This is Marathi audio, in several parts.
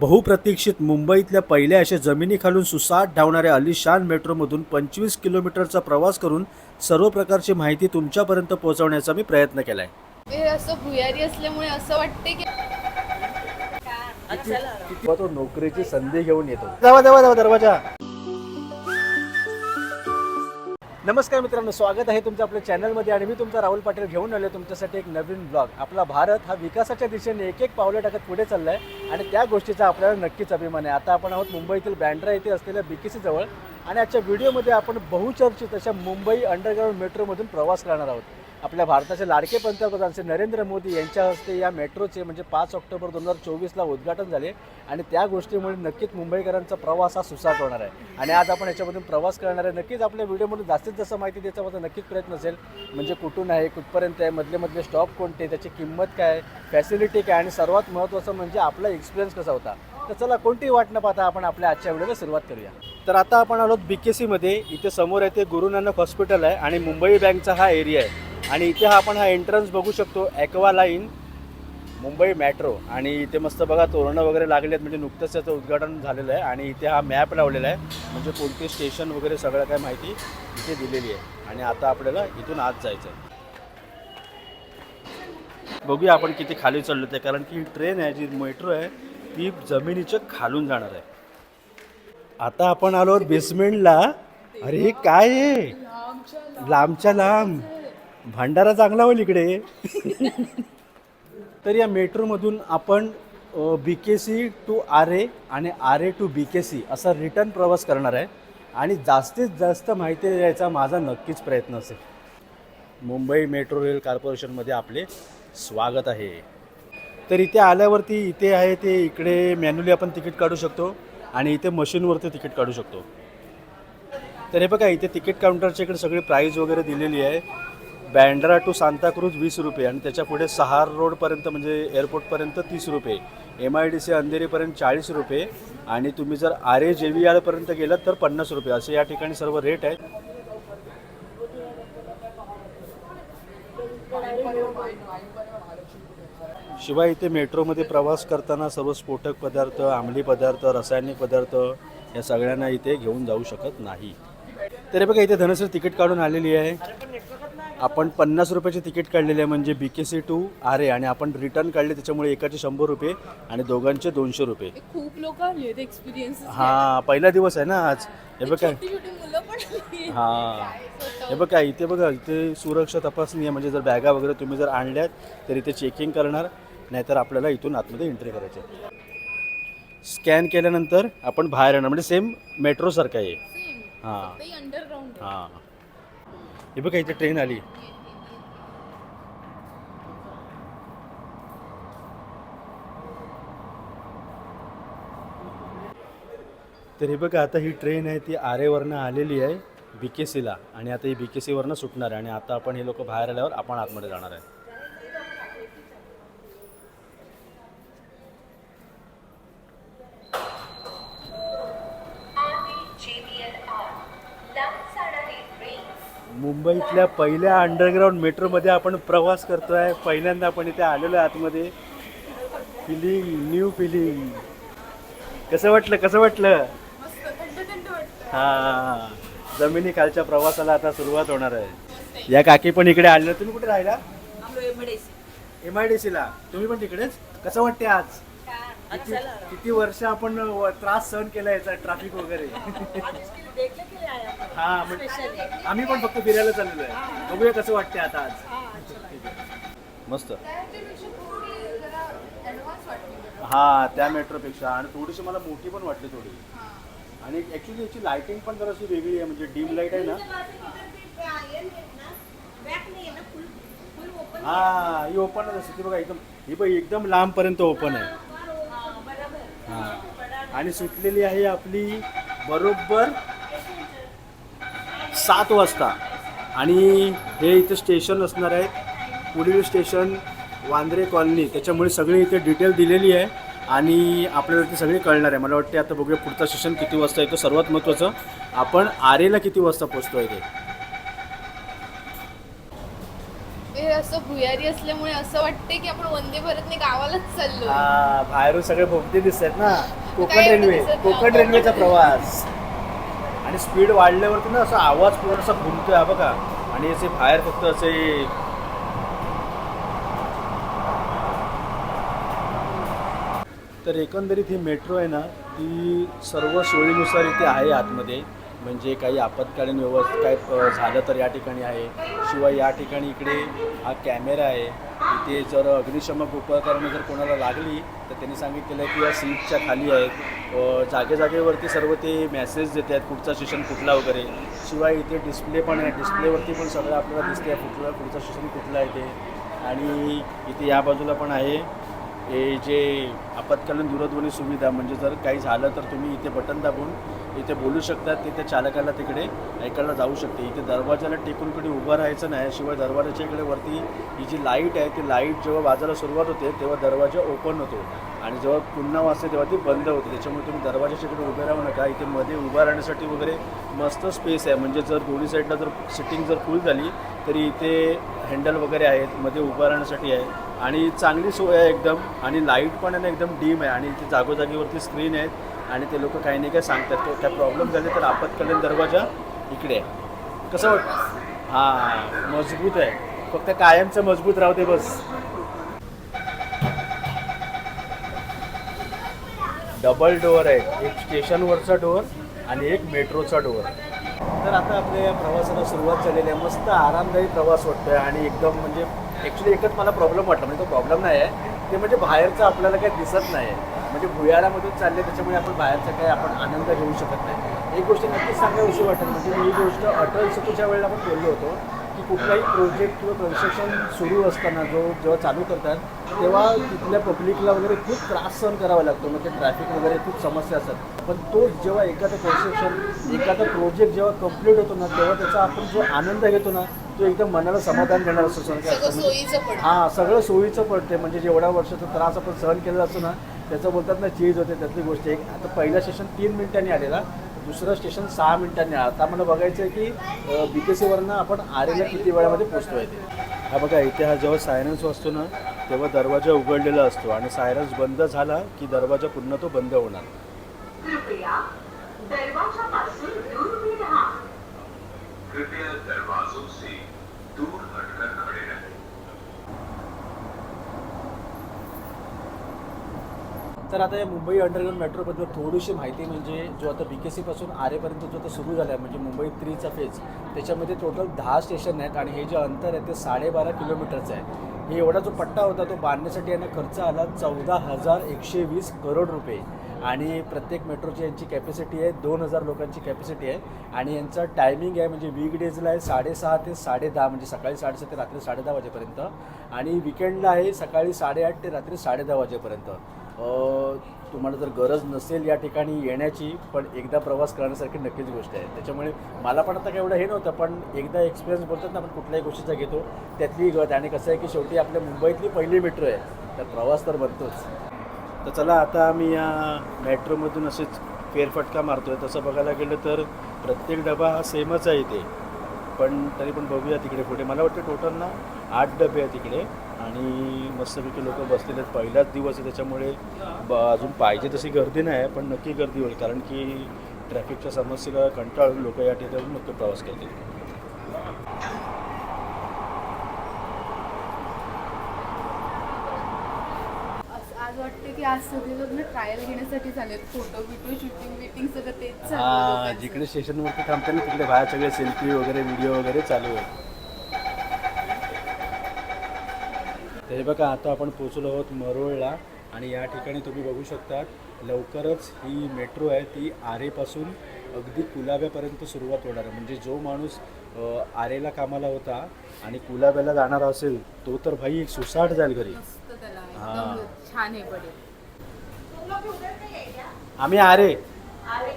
बहुप्रतीक्षित मुंबईतल्या पहिल्या अशा जमिनी खालून सुसाट धावणाऱ्या अलिशान मेट्रोमधून पंचवीस किलोमीटरचा प्रवास करून सर्व प्रकारची माहिती तुमच्यापर्यंत पोहोचवण्याचा मी प्रयत्न केला आहे हे असं भुयारी असल्यामुळे असं वाटते की नोकरीची संधी घेऊन येतो. दरवाजा. नमस्कार मित्रांनो स्वागत आहे तुमचं आपल्या चॅनलमध्ये आणि मी तुमचा राहुल पाटील घेऊन आलो तुमच्यासाठी एक नवीन ब्लॉग आपला भारत हा विकासाच्या दिशेने एक एक पावलं टाकत पुढे चालला आहे आणि त्या गोष्टीचा आपल्याला नक्कीच अभिमान आहे. आता आपण आहोत मुंबईतील बँड्रा येथे असलेल्या बीकेसी जवळ आणि आजच्या व्हिडिओमध्ये आपण बहुचर्चित अशा मुंबई अंडरग्राऊंड मेट्रोमधून प्रवास करणार आहोत. आपल्या भारताचे लाडके पंतप्रधान श्री नरेंद्र मोदी यांच्या हस्ते या मेट्रोचे म्हणजे पाच ऑक्टोबर दोन हजार चोवीसला उद्घाटन झाले आणि त्या गोष्टीमुळे नक्कीच मुंबईकरांचा प्रवास हा सुसाट होणार आहे. आणि आज आपण याच्यामधून प्रवास करणार आहे. नक्कीच आपल्या व्हिडिओमधून जास्तीत जास्त माहिती द्यायचा माझा नक्कीच प्रयत्न असेल. म्हणजे कुठून आहे कुठपर्यंत आहे मधले मधले स्टॉप कोणते त्याची किंमत काय आहे फॅसिलिटी काय आणि सर्वात महत्त्वाचं म्हणजे आपला एक्सपिरियन्स कसा होता. तर चला कोणतीही वाट न पाहता आपण आपल्या आजच्या व्हिडिओला सुरुवात करूया. तर आता आपण आलो बी के सीमध्ये इथे समोर आहे ते गुरु नानक हॉस्पिटल आहे आणि मुंबई बँकचा हा एरिया आहे. आणि इथे हा आपण हा एंट्रन्स बघू शकतो ॲक्वा लाईन मुंबई मेट्रो आणि इथे मस्त बघा तोरणं वगैरे लागले आहेत म्हणजे नुकतंच त्याचं उद्घाटन झालेलं आहे. आणि इथे हा मॅप लावलेला आहे म्हणजे कोणते स्टेशन वगैरे सगळं काय माहिती इथे दिलेली आहे. आणि आता आपल्याला इथून आत जायचं आहे बघूया आपण किती खाली चढलो ते कारण की ट्रेन आहे जी मेट्रो आहे ती जमिनीच्या खालून जाणार आहे. आता आपण आलो बेसमेंटला अरे काय आहे लांबच्या लांब. भांडारा चांगला होईल इकडे. तर या मेट्रोमधून आपण B K C to R A आणि R A to B K C असा रिटर्न प्रवास करणार आहे. आणि जास्तीत जास्त माहिती द्यायचा माझा नक्कीच प्रयत्न असेल. मुंबई मेट्रो रेल कॉर्पोरेशनमध्ये आपले स्वागत आहे. तर इथे आल्यावरती इथे आहे ते इकडे मॅन्युअली आपण तिकीट काढू शकतो आणि इथे मशीनवरती तिकीट काढू शकतो. तर हे बघा इथे तिकीट काउंटरच्या इकडे सगळी प्राईज वगैरे दिलेली आहे. बँड्रा टू सांताक्रूज वीस रुपये आणि त्याच्या पुढे सहार रोडपर्यंत म्हणजे एअरपोर्टपर्यंत तीस रुपये. एम आय डी सी अंधेरीपर्यंत चाळीस रुपये आणि तुम्ही जर आर ए जे व्ही आरपर्यंत गेलात तर पन्नास रुपये. असे या ठिकाणी सर्व रेट आहेत. शिवाय इथे मेट्रोमध्ये प्रवास करताना सर्व स्फोटक पदार्थ अंमली पदार्थ रासायनिक पदार्थ या सगळ्यांना इथे घेऊन जाऊ शकत नाही. तरी बघा इथे धनश्री तिकीट काढून आलेली आहे. आपण पन्नास रुपयाचे तिकीट काढलेले आहे म्हणजे B K C to R A आणि आपण रिटर्न काढले त्याच्यामुळे एकाचे शंभर रुपये आणि दोघांचे दोनशे रुपये. खूप लोक आले एक्सपिरियन्स हा पहिला दिवस आहे ना आज. हे बघा आली. हा. हे बघा इथे बघा इथे सुरक्षा तपासणी आहे. म्हणजे जर बॅगा वगैरे तुम्ही जर आणल्यात तर इथे चेकिंग करणार नाहीतर आपल्याला इथून आतमध्ये एंट्री करायची स्कॅन केल्यानंतर आपण बाहेर येणार. म्हणजे सेम मेट्रोसारखं आहे. हां. हां. हे बघा इथे ट्रेन आली. तर हे बघा आता ही ट्रेन आहे ती आरेवरनं आलेली आहे बी के सीला आणि आता ही बी के सीवरनं सुटणार आहे. आणि आता आपण हे लोक बाहेर आल्यावर आपण आतमध्ये जाणार आहे. मुंबईतल्या पहिल्या अंडरग्राऊंड मेट्रोमध्ये आपण प्रवास करतोय. पहिल्यांदा आपण इथे आलेलो आहे आतमध्ये. फिलिंग न्यू फिलिंग कसं वाटलं? कसं वाटलं? हा जमिनी खालच्या प्रवासाला आता सुरुवात होणार आहे. या काकी पण इकडे आलेल्या तुम्ही कुठे राहिला? एम आय डी सीला तुम्ही पण तिकडेच कसं वाटते आज? किती किती वर्ष आपण त्रास सहन केला याचा ट्रॅफिक वगैरे? हा म्हणजे आम्ही पण फक्त फिरायला चाललेलो आहे. बघूया कसं वाटते आता आज. मस्त. हा त्या मेट्रोपेक्षा. आणि थोडीशी मला मोठी पण वाटली थोडी. आणि ऍक्च्युली याची लाइटिंग पण जराशी वेगळी आहे म्हणजे डीम लाइट आहे ना. हा ही ओपनच असते ती बघा एकदम ही बघ एकदम लांबपर्यंत ओपन आहे. हा. आणि सुटलेली आहे आपली बरोबर सात वाजता. आणि हे इथे स्टेशन असणार आहे. पुढील स्टेशन वांद्रे कॉलनी. त्याच्यामुळे सगळी इथे डिटेल दिलेली आहे. आणि आपल्याला ते सगळे कळणार आहे. मला वाटते आता बघूया पुढचं स्टेशन किती वाजता येतो. सर्वात महत्त्वाचं आपण आरेला किती वाजता पोचतो आहे असं भुयारी असल्यामुळे असं वाटते की आपण वंदे भारतने गावालाच चाललो बाहेरून सगळे भोगते दिसत ना. कोकण रेल्वे. कोकण रेल्वेचा प्रवास. आणि स्पीड वाढल्यावरती ना असा आवाज पूर्ण असा घुमतोय बघा. आणि असे बाहेर फक्त असे तर एकंदरीत ही मेट्रो आहे ना ती सर्व सोयीनुसार इथे आहे आतमध्ये. म्हणजे काही आपत्कालीन व्यवस्था काय झालं तर या ठिकाणी आहे. शिवाय या ठिकाणी इकडे हा कॅमेरा आहे. इथे जर अग्निशमक उपकरणं जर कोणाला लागली तर त्यांनी सांगितलेलं आहे की या सीटच्या खाली आहेत. जागेजागेवरती जागे जागेवरती सर्व ते मेसेज देत आहेत कुठचा सेशन कुठला वगैरे. शिवाय इथे डिस्प्ले पण आहे. डिस्प्लेवरती पण सगळं आपल्याला दिसते कुठलं पुढचं सेशन कुठलं आहे ते. आणि इथे या बाजूला पण आहे. हे जे आपत्कालीन दूरध्वनी सुविधा म्हणजे जर काही झालं तर तुम्ही इथे बटन दाबून इथे बोलू शकतात तिथे चालकाला तिकडे ऐकायला जाऊ शकते. इथे दरवाजाला टेकून कडे उभं राहायचं नाही. शिवाय दरवाजाच्या इकडे वरती ही जी लाइट आहे ती लाइट जेव्हा वाजायला सुरुवात होते तेव्हा दरवाजा ओपन होतो. आणि जेव्हा पुन्हा वाजते तेव्हा ती बंद होते. त्याच्यामुळे तुम्ही दरवाजाच्या इकडे उभे राहू नका. इथे मध्ये उभा राहण्यासाठी वगैरे मस्त स्पेस आहे. म्हणजे जर दोन्ही साईडला जर सिटिंग जर फुल झाली तरी इथे हँडल वगैरे आहेत. मध्ये उभं राहण्यासाठी आहे. आणि चांगली सोय आहे एकदम. आणि लाइट पण आहे ना एकदम डीम आहे. आणि इथे जागोजागीवरती स्क्रीन आहेत. आणि ते लोक काही नाही काय सांगतात. तो काय प्रॉब्लेम झाले तर आपत्कालीन दरवाजा इकडे आहे. कसं वाटतं? हां मजबूत आहे. फक्त कायमचं मजबूत राहते बस. डबल डोअर आहे. एक स्टेशनवरचा डोअर आणि एक मेट्रोचा डोअर तर आता आपल्या या प्रवासाला सुरुवात झालेली आहे. मस्त आरामदायी प्रवास वाटतोय आणि एकदम म्हणजे ॲक्च्युली एकच मला प्रॉब्लेम वाटला. म्हणजे तो प्रॉब्लेम नाही आहे. ते म्हणजे बाहेरचं आपल्याला काही दिसत नाही आहे. म्हणजे भुयारामधून चालले त्याच्यामुळे आपण बाहेरचा काही आपण आनंद घेऊ शकत नाही. एक गोष्ट नक्कीच सांगावीशी वाटेल म्हणजे ही गोष्ट अटल सेतूच्या वेळेला आपण बोललो होतो की कुठलाही प्रोजेक्ट किंवा कन्स्ट्रक्शन सुरू असताना जो जेव्हा चालू करतात तेव्हा तिथल्या पब्लिकला वगैरे खूप त्रास सहन करावा लागतो. म्हणजे ट्रॅफिक वगैरे खूप समस्या असतात. पण तो जेव्हा एखादं कन्स्ट्रक्शन एखादा प्रोजेक्ट जेव्हा कंप्लीट होतो ना तेव्हा त्याचा आपण जो आनंद घेतो ना तो एकदम मनाला समाधान देणार असतो. हां सगळं सोयीचं पडते म्हणजे जेवढ्या वर्षाचा त्रास आपण सहन केलेला असतो ना त्याचं बोलतात ना चीज होते त्यातली गोष्ट एक. आता पहिलं स्टेशन तीन मिनिटांनी आलेला दुसरं स्टेशन सहा मिनिटांनी आलं. आता मला बघायचं आहे की बी के सीवरनं आपण आरेला किती वेळामध्ये पोचतोय ते. हा बघा इथे हा जेव्हा सायरन्स वाजतो ना तेव्हा दरवाजा उघडलेला असतो आणि सायरन्स बंद झाला की दरवाजा पुन्हा तो बंद होणार. कृपया दरवाजापासून दूर उभे राहा कृपया दरवाजों से दूर हटकर खड़े रहें. तर आता या मुंबई अंडरग्राऊंड मेट्रोबद्दल थोडीशी माहिती म्हणजे जो आता बी के सीपासून आरेपर्यंत जो आता सुरू झाला आहे म्हणजे मुंबई थ्रीचा फेज त्याच्यामध्ये टोटल दहा स्टेशन आहेत आणि हे जे अंतर आहे ते साडेबारा किलोमीटरचं आहे. हे एवढा जो पट्टा होता तो बांधण्यासाठी यांना खर्च आला चौदा हजार एकशे वीस करोड रुपये. आणि प्रत्येक मेट्रोची यांची कॅपॅसिटी आहे दोन हजार लोकांची कॅपॅसिटी आहे. आणि यांचा टायमिंग आहे म्हणजे वीक डेजला आहे साडेसहा ते साडेदहा म्हणजे सकाळी साडेसहा ते रात्री साडेदहा वाजेपर्यंत. आणि विकेंडला आहे सकाळी साडेआठ ते रात्री साडेदहा वाजेपर्यंत. तुम्हाला जर गरज नसेल या ठिकाणी येण्याची पण एकदा प्रवास करण्यासारखी नक्कीच गोष्ट आहे. त्याच्यामुळे मला पण आता काय एवढं हे नव्हतं पण एकदा एक्सपिरियन्स बोलतात ना आपण कुठल्याही गोष्टीचा घेतो त्यातली गत. आणि कसं आहे की शेवटी आपल्या मुंबईतली पहिली मेट्रो आहे तर प्रवास तर बनतोच. तर चला आता आम्ही या मेट्रोमधून असेच फेरफटका मारतोय. तसं बघायला गेलं तर प्रत्येक डबा हा सेमच आहे इथे. पण तरी पण बघूया तिकडे पुढे. मला वाटतं टोटल ना आठ डबे आहेत तिकडे आणि मस्तपैकी लोक बसलेले आहेत. पहिलाच दिवस आहे त्याच्यामुळे ब अजून पाहिजे तशी गर्दी नाही आहे पण नक्की गर्दी होईल. कारण की ट्रॅफिकच्या समस्येला कंटाळून लोक या ठिकाणी नक्की प्रवास करतील. वाटतं की आज सगळे लोक ना ट्रायल घेण्यासाठी चालेत फोटो बिटो शूटिंग बिटिंग सगळं तेच हां. जिकडे स्टेशनवरती थांबते ना तिकडे बाहेर सगळे सेल्फी वगैरे व्हिडिओ वगैरे चालू आहे. तरी बघा आता आपण पोचलो आहोत मरोळला आणि या ठिकाणी तुम्ही बघू शकता लवकरच ही मेट्रो आहे ती आरेपासून अगदी कुलाब्यापर्यंत सुरुवात होणार आहे. म्हणजे जो माणूस आरेला कामाला होता आणि कुलाब्याला जाणार असेल तो तर भाई सुसाट जाईल घरी. हां. हे आम्ही आरे.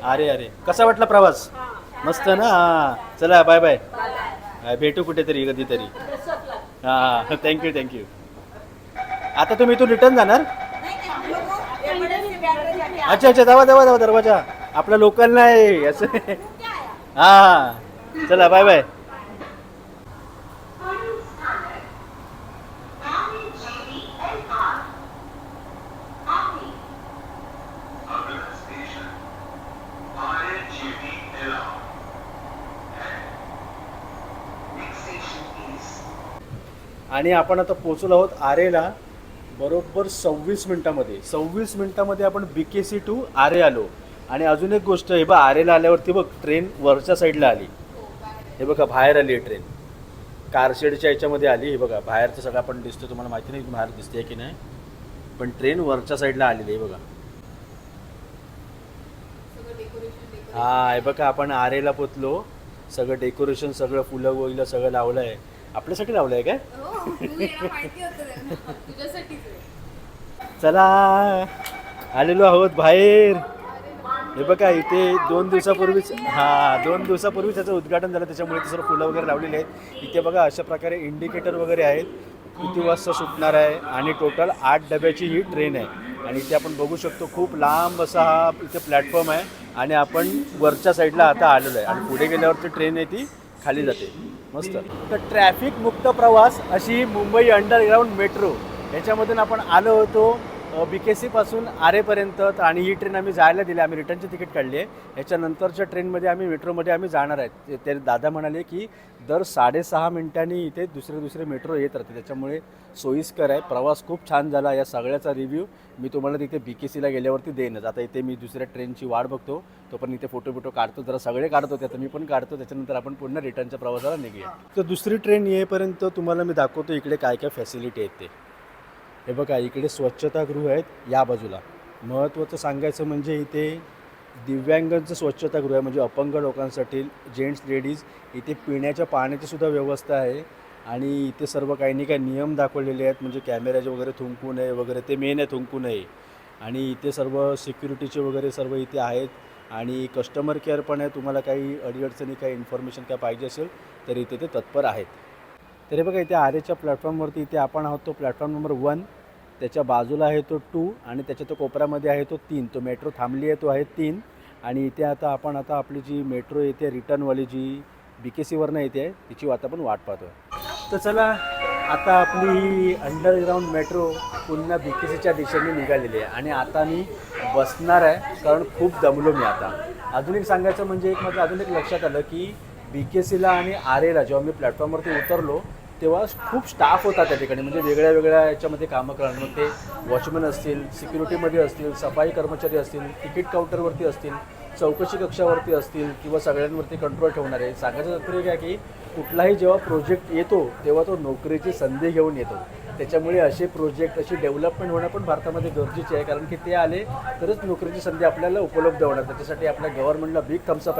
अरे अरे कसा वाटला प्रवास? मस्त ना? हां. चला बाय बाय बाय, भेटू कुठेतरी कधीतरी. हां थँक्यू थँक्यू आता तुम्ही इथून रिटर्न जाणार? अच्छा अच्छा जावा जावा जावा दरवाजा. आपला लोकल नाही असं. हा चला बाय बाय आणि आपण आता पोचलो आहोत आरेला. बरोबर सव्वीस मिनिटामध्ये. सव्वीस मिनिटामध्ये आपण बी के सी टू आरे आलो. आणि अजून एक गोष्ट हे बघ आरेला आल्यावरती बघ ट्रेन वरच्या साईडला आली. हे बघा बाहेर आली आहे ट्रेन कारशेडच्या याच्यामध्ये आली हे बघा बाहेरचं सगळं आपण दिसतो तुम्हाला माहिती नाही बाहेर दिसते की नाही. पण ट्रेन वरच्या साईडला आलेली आहे बघा. हा हे बघा आपण आरेला पोचलो. सगळं डेकोरेशन सगळं फुलं वगैरे सगळं लावलं आहे आपल्यासाठी लावलं आहे काय? हो चला आलेलो आहोत बाहेर. हे बघा इथे दोन दिवसापूर्वीच हा दोन दिवसापूर्वीच त्याचं उद्घाटन झालं त्याच्यामुळे ते सर्व फुलं वगैरे लावलेली आहेत. इथे बघा अशा प्रकारे इंडिकेटर वगैरे आहेत. किती वाजता सुटणार आहे? आणि टोटल आठ डब्याची ही ट्रेन आहे. आणि इथे आपण बघू शकतो खूप लांब असा हा इथे प्लॅटफॉर्म आहे. आणि आपण वरच्या साईडला आता आलेलो आहे. आणि पुढे गेल्यावरती ट्रेन आहे ती खाली जाते. मस्त. तर ट्रॅफिक मुक्त प्रवास अशी मुंबई अंडरग्राऊंड मेट्रो याच्यामधून आपण आलो होतो. बी के सीपासून आरेपर्यंत तर आणि ही ट्रेन आम्ही जायला दिली. आम्ही रिटर्नची तिकीट काढली आहे. याच्यानंतरच्या ट्रेनमध्ये आम्ही मेट्रोमध्ये आम्ही जाणार आहेत ते- ते दादा म्हणाले की दर साडेसहा मिनिटांनी इथे दुसरे दुसरे मेट्रो येत राहते. त्याच्यामुळे सोयीस्कर आहे. प्रवास खूप छान झाला. या सगळ्याचा रिव्ह्यू मी तुम्हाला तिथे बी के सीला गेल्यावरती देईनच. आता इथे मी दुसऱ्या ट्रेनची वाट बघतो. तो पण इथे फोटो बिटो काढतो. जरा सगळे काढतो. त्यात मी पण काढतो. त्याच्यानंतर आपण पुन्हा रिटर्नच्या प्रवासाला निघूया. तर दुसरी ट्रेन येईपर्यंत तुम्हाला मी दाखवतो इकडे काय काय फॅसिलिटी आहेत ते. हे बघा इकडे स्वच्छतागृह आहेत या बाजूला. महत्त्वाचं सांगायचं म्हणजे इथे दिव्यांगांचं स्वच्छतागृह आहे म्हणजे अपंग लोकांसाठी जेंट्स लेडीज इथे पिण्याच्या पाण्याची सुद्धा व्यवस्था आहे. आणि इथे सर्व काही नाही काही नियम दाखवलेले आहेत म्हणजे कॅमेऱ्याचे वगैरे थुंकू नये वगैरे ते मेन आहे थुंकू नये. आणि इथे सर्व सिक्युरिटीचे वगैरे सर्व इथे आहेत. आणि कस्टमर केअर पण आहे तुम्हाला काही अडीअडचणी काही इन्फॉर्मेशन काय पाहिजे असेल तर इथे ते तत्पर आहेत. तरी बघा इथे आर एच्या प्लॅटफॉर्मवरती इथे आपण आहोत. तो प्लॅटफॉर्म नंबर वन त्याच्या बाजूला आहे तो टू आणि त्याच्या तो कोपऱ्यामध्ये आहे तो तीन. तो मेट्रो थांबली आहे तो आहे तीन. आणि इथे आता आपण आता आपली जी मेट्रो येते रिटर्नवाली जी बी के सीवरनं येते तिची आता आपण वाट पाहतो तर चला आता आपली ही अंडरग्राऊंड मेट्रो पुन्हा बी के सीच्या दिशेने निघालेली आहे. आणि आता मी बसणार आहे कारण खूप दमलो मी आता. अजून एक सांगायचं म्हणजे एक माझं अजून एक लक्षात आलं की बी के सीला आणि आर एला जेव्हा मी प्लॅटफॉर्मवरती उतरलो तेव्हा खूप स्टाफ होता त्या ठिकाणी. म्हणजे वेगळ्या वेगळ्या याच्यामध्ये कामं करणार. मग ते वॉचमन असतील सिक्युरिटीमध्ये असतील सफाई कर्मचारी असतील तिकीट काउंटरवरती असतील चौकशी कक्षावरती असतील किंवा सगळ्यांवरती कंट्रोल ठेवणारे. सांगायचं तात्पर्य काय की कुठलाही जेव्हा प्रोजेक्ट येतो तेव्हा तो नोकरीची संधी घेऊन येतो. त्याच्यामुळे असे प्रोजेक्ट अशी डेव्हलपमेंट होणं पण भारतामध्ये गरजेचे आहे. कारण की ते आले तरच नोकरीची संधी आपल्याला उपलब्ध होणार. त्याच्यासाठी आपल्या गव्हर्नमेंटला बिग थम्सअप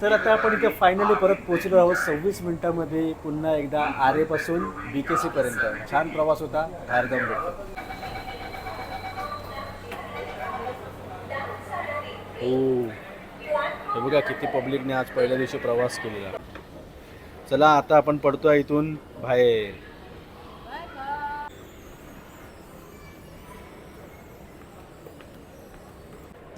तर आता आपण इथे फायनली परत पोहोचलो आहोत. सव्वीस मिनिटामध्ये पुन्हा एकदा आरेपासून बी के सीपर्यंत छान प्रवास होता बाहेर भेटतो हो. बघा किती पब्लिकने आज पहिल्या दिवशी प्रवास केलेला. चला आता आपण पडतोय इथून बाहेर.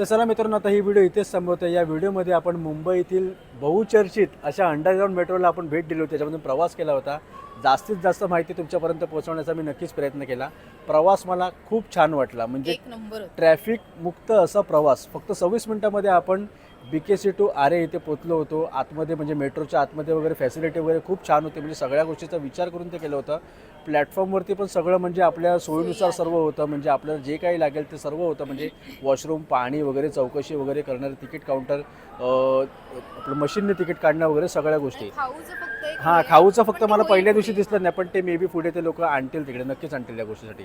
तर चला मित्रांनो आता ही व्हिडिओ इथेच संपवतो या व्हिडिओमध्ये आपण मुंबईतील बहुचर्चित अशा अंडरग्राऊंड मेट्रोला आपण भेट दिली होती. त्याच्यामधून प्रवास केला होता. जास्तीत जास्त माहिती तुमच्यापर्यंत पोहोचवण्याचा मी नक्कीच प्रयत्न केला. प्रवास मला खूप छान वाटला. म्हणजे ट्रॅफिक मुक्त असा प्रवास. फक्त सव्वीस मिनिटामध्ये आपण बी के सी टू आरे इथे पोचलो होतो. आतमध्ये म्हणजे मेट्रोच्या आतमध्ये वगैरे फॅसिलिटी वगैरे खूप छान होती. म्हणजे सगळ्या गोष्टीचा विचार करून ते केलं होतं. प्लॅटफॉर्मवरती पण सगळं म्हणजे आपल्या सोयीनुसार सर्व होतं. म्हणजे आपल्याला जे काही लागेल ते सर्व होतं. म्हणजे वॉशरूम पाणी वगैरे चौकशी वगैरे करणारे तिकीट काउंटर आपलं मशीनने तिकीट काढणं वगैरे सगळ्या गोष्टी. हां खाऊचं फक्त मला पहिल्या दिवशी दिसलं नाही पण ते मे बी पुढे ते लोक आणतील तिकडे नक्कीच आणतील या गोष्टीसाठी.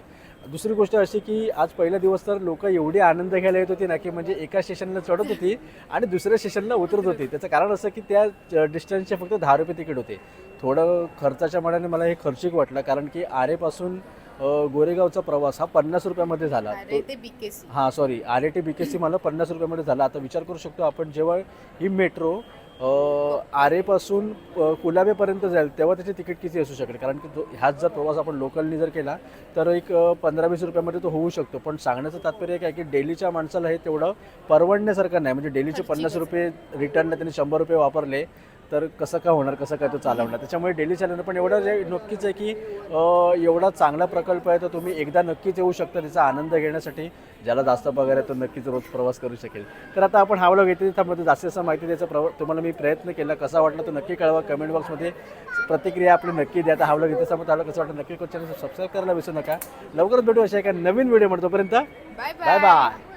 दुसरी गोष्ट अशी की आज पहिला दिवस तर लोक एवढी आनंद घ्यायला येत होती ना की म्हणजे एका स्टेशनला चढत होती आणि दुसऱ्या स्टेशनला उतरत होती. त्याचं कारण असं की त्या डिस्टन्सचे फक्त दहा रुपये तिकीट होते. थोडं खर्चाच्या मनाने मला हे खर्चिक वाटलं कारण की आरेपासून गोरेगावचा प्रवास हा पन्नास रुपयामध्ये झाला. हां sorry R A T B K C मला पन्नास रुपयामध्ये झाला. आता विचार करू शकतो आपण जेव्हा ही मेट्रो आरेपासून कुलाबेपर्यंत जाईल तेव्हा त्याचे तिकीट किती असू शकेल? कारण की जो ह्याच जर प्रवास आपण लोकलनी जर केला तर एक पंधरा वीस रुपयामध्ये तो होऊ शकतो. पण सांगण्याचं तात्पर्य काय की डेलीच्या माणसाला हे तेवढं परवडण्यासारखं नाही. म्हणजे डेलीचे पन्नास रुपये रिटर्नला त्यांनी शंभर रुपये वापरले तर कसं काय होणार कसं काय तो चालवणार? त्याच्यामुळे डेली चालवणं पण एवढं जे नक्कीच आहे की एवढा चांगला प्रकल्प आहे तर तुम्ही एकदा नक्कीच येऊ शकता त्याचा आनंद घेण्यासाठी. ज्याला जास्त पगार आहे तो नक्कीच रोज प्रवास करू शकेल. तर आता आपण हा व्लॉग येते त्यामध्ये जास्तीत जास्त माहिती द्यायचा प्रव तुम्हाला मी प्रयत्न केला. कसा वाटला तो नक्की कळवा कमेंट बॉक्समध्ये प्रतिक्रिया आपली नक्की द्या. आता हा व्लॉग इथे समोर आला. कसं वाटलं नक्की चॅनल सबस्क्राईब करायला विसरू नका. लवकरच भेटू अशा एका नवीन व्हिडिओ म्हणतो तोपर्यंत बाय बाय बाय